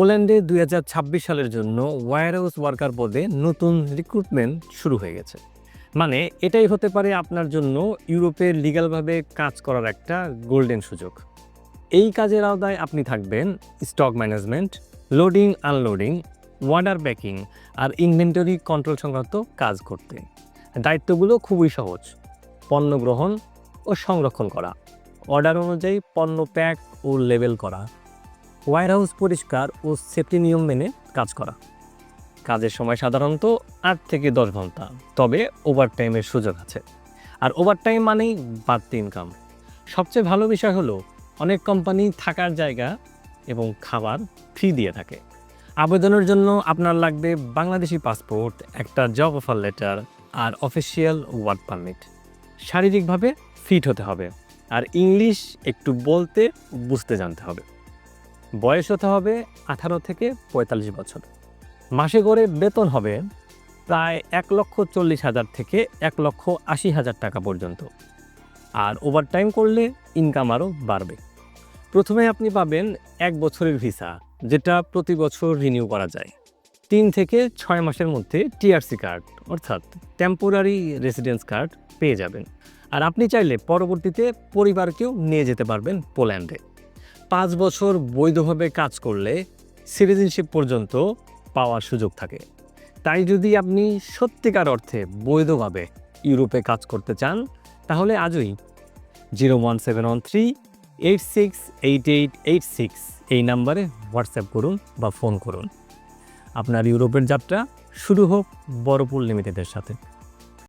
পোল্যান্ডে দুই হাজার ছাব্বিশ সালের জন্য ওয়ার হাউস ওয়ার্কার পদে নতুন রিক্রুটমেন্ট শুরু হয়ে গেছে। মানে এটাই হতে পারে আপনার জন্য ইউরোপে লিগ্যালভাবে কাজ করার একটা গোল্ডেন সুযোগ। এই কাজের আওতায় আপনি থাকবেন stock management loading unloading order packing আর ইনভেন্টরি কন্ট্রোল সংক্রান্ত কাজ করতে। দায়িত্বগুলো খুবই সহজ। পণ্য গ্রহণ ও সংরক্ষণ করা। অর্ডার অনুযায়ী পণ্য প্যাক ও লেবেল করা। ওয়ারহাউস পরিষ্কার ও সেফটি নিয়ম মেনে কাজ করা। কাজের সময় সাধারণত আট থেকে দশ ঘণ্টা, তবে ওভারটাইমের সুযোগ আছে। আর ওভারটাইম মানেই বাড়তি ইনকাম। সবচেয়ে ভালো বিষয় হলো, অনেক কোম্পানি থাকার জায়গা এবং খাবার ফ্রি দিয়ে থাকে। আবেদনের জন্য আপনার লাগবে বাংলাদেশি পাসপোর্ট, একটা জব অফার লেটার আর অফিসিয়াল ওয়ার্ক পারমিট শারীরিকভাবে ফিট হতে হবে। আর ইংলিশ একটু বলতে বুঝতে জানতে হবে। বয়স হতে হবে আঠারো থেকে পঁয়তাল্লিশ বছর। মাসে গড়ে বেতন হবে প্রায় এক লক্ষ চল্লিশ হাজার থেকে এক লক্ষ আশি হাজার টাকা পর্যন্ত। আর ওভারটাইম করলে ইনকাম আরও বাড়বে। প্রথমে আপনি পাবেন এক বছরের ভিসা যেটা প্রতি বছর রিনিউ করা যায়। তিন থেকে ছয় মাসের মধ্যে টিআরসি কার্ড অর্থাৎ টেম্পোরারি রেসিডেন্স কার্ড পেয়ে যাবেন। আর আপনি চাইলে পরবর্তীতে পরিবারকেও নিয়ে যেতে পারবেন পোল্যান্ডে পাঁচ বছর বৈধভাবে কাজ করলে সিটিজেনশিপ পর্যন্ত পাওয়ার সুযোগ থাকে। তাই যদি আপনি সত্যিকার অর্থে বৈধভাবে ইউরোপে কাজ করতে চান, তাহলে আজই zero one seven one three eight six eight eight eight six এই নাম্বারে হোয়াটসঅ্যাপ করুন বা ফোন করুন। আপনার ইউরোপের যাত্রা শুরু হোক বড়পুল লিমিটেডের সাথে।